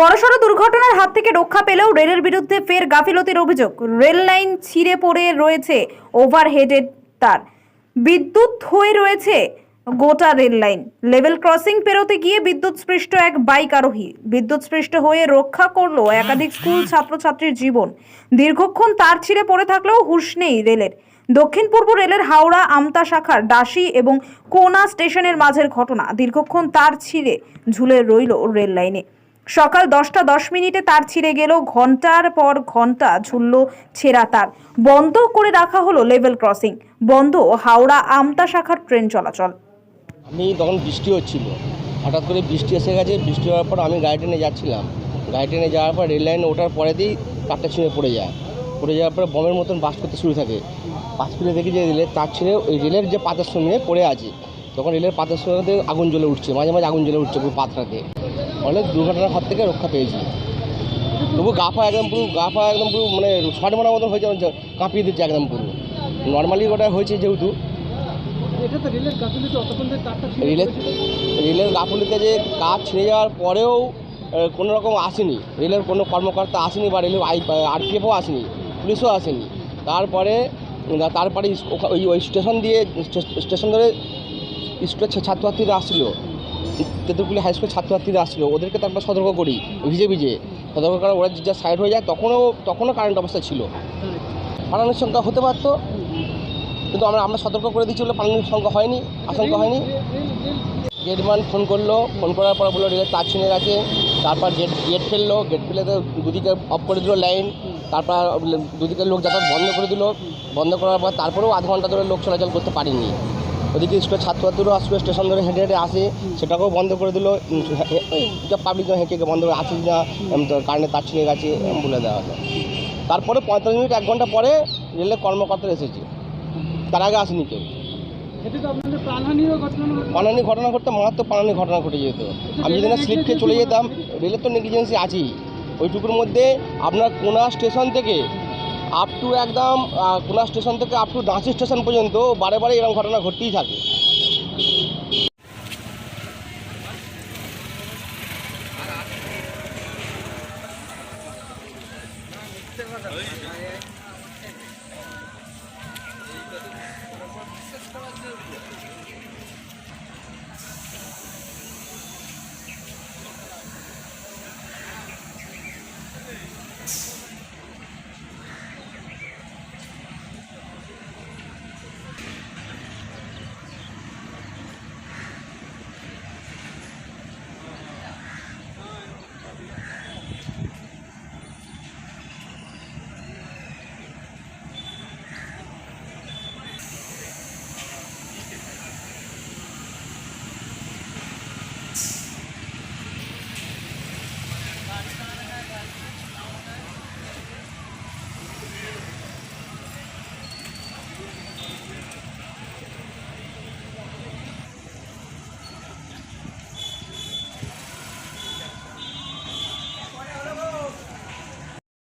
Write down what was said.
বড়সড় দুর্ঘটনার হাত থেকে রক্ষা পেলেও রেলের বিরুদ্ধে ফের গাফিলতির অভিযোগ। রেল লাইন ছিঁড়ে পড়ে রয়েছে ওভারহেডের তার। বিদ্যুৎ হয়ে রয়েছে গোটা রেল লাইন। লেভেল ক্রসিং পেরোতে গিয়ে বিদ্যুৎ স্পৃষ্ট এক বাইক আরোহী। বিদ্যুৎ স্পৃষ্ট হয়ে রক্ষা করল একাধিক স্কুল ছাত্রছাত্রীর জীবন। দীর্ঘক্ষণ তার ছিঁড়ে পড়ে থাকলেও হুঁশ নেই রেলের। দক্ষিণ পূর্ব রেলের হাওড়া, আমতা শাখার ডাসি এবং কোনা স্টেশনের মাঝের ঘটনা। দীর্ঘক্ষণ তার ছিঁড়ে ঝুলে রইল রেল লাইনে। সকাল দশটা দশ মিনিটে তার ছিঁড়ে গেল, ঘণ্টার পর ঘণ্টা ঝুলল ছেঁড়া তার। বন্ধ করে রাখা হলো লেভেল ক্রসিং। বন্ধ হাওড়া আমতা শাখার ট্রেন চলাচল। আমি তখন বৃষ্টি হচ্ছিল। হঠাৎ করে বৃষ্টি এসে গেছে। বৃষ্টি হওয়ার পর আমি গাড়ি ট্রেনে যাচ্ছিলাম। গাড়ি ট্রেনে যাওয়ার পর রেল লাইনে ওঠার পরেতেই তারটা ছিঁড়ে পড়ে যায়। পড়ে যাওয়ার পরে বমের মতন বাস করতে শুরু থাকে। বাস করে দেখি যে রেলের তার ছিঁড়ে ওই রেলের যে পাতার সঙ্গে পড়ে আছে, তখন রেলের পাতার সঙ্গে আগুন জ্বলে উঠছে। মাঝে মাঝে আগুন জ্বলে উঠছে পুরো পাত্রাতে অনেক দুর্ঘটনার হাত থেকে রক্ষা পেয়েছি। তবু গা পা একদম পুরো গা পা একদম পুরো মানে শট মারার মতন হয়েছে কাঁপিয়ে দিচ্ছে একদম পুরো। নর্মালি ওটা হয়েছে যেহেতু। রেলের গাফিলতি রেলের যে কাজ ছিঁড়ে যাওয়ার পরেও কোনো রকম আসেনি। রেলের কোনো কর্মকর্তা আসেনি বা রেলের আই আরপিএফও আসেনি পুলিশও আসেনি। তারপরে তারপরে ওই ওই স্টেশন দিয়ে স্টেশন ধরে স্কুলের ছাত্রছাত্রীরা আসছিল। তেতুলপুলি হাই স্কুলের ছাত্রছাত্রীরা আসছিল, ওদেরকে তারপর সতর্ক করি, ভিজে ভিজে। সতর্ক করে ওরা যা সাইড হয়ে যায়, তখনও তখনও কারেন্ট অবস্থা ছিল। পালানোর সংখ্যা হতে পারতো, কিন্তু আমরা আমরা সতর্ক করে দিচ্ছি বলে পালানোর সংখ্যা হয়নি, আশঙ্কা হয়নি। গেটম্যান ফোন করল ফোন করার পর বলল রেলের তার ছিঁড়ে গেছে। তারপর গেট গেট ফেলল গেট ফেলে তো দুদিকে অফ করে দিল লাইন তারপর দুদিকে লোক যাতায়াত বন্ধ করে দিল। বন্ধ করার পর তারপরেও আধ ঘণ্টা ধরে লোক চলাচল করতে পারেনি। ওদিকে স্কুলের ছাত্রছাত্রীরাও আসবে স্টেশন ধরে হেঁটে হেঁটে আসে সেটাকেও বন্ধ করে দিল। পাবলিক হেঁটে বন্ধ করে আসে না কারেন্টের তার ছিঁড়ে গেছে বলে দেওয়া হলো। তারপরে পঁয়তাল্লিশ মিনিট এক ঘণ্টা পরে রেলের কর্মকর্তা এসেছে। তার আগে আসেনি কেউ। প্রাণহানিরও ঘটনা ঘটতে মারাত্মক পানানি ঘটনা ঘটে যেত। আমি যদি না স্লিপ খেয়ে চলে যেতাম রেলের তো নেগলিজেন্সি আছেই। ওইটুকুর মধ্যে আপনার কোনা স্টেশন থেকে আপ টু একদম কোনা স্টেশন থেকে আপ টু দাঁচি স্টেশন পর্যন্ত বারে বারে এরকম ঘটনা ঘটতেই থাকে Thank you.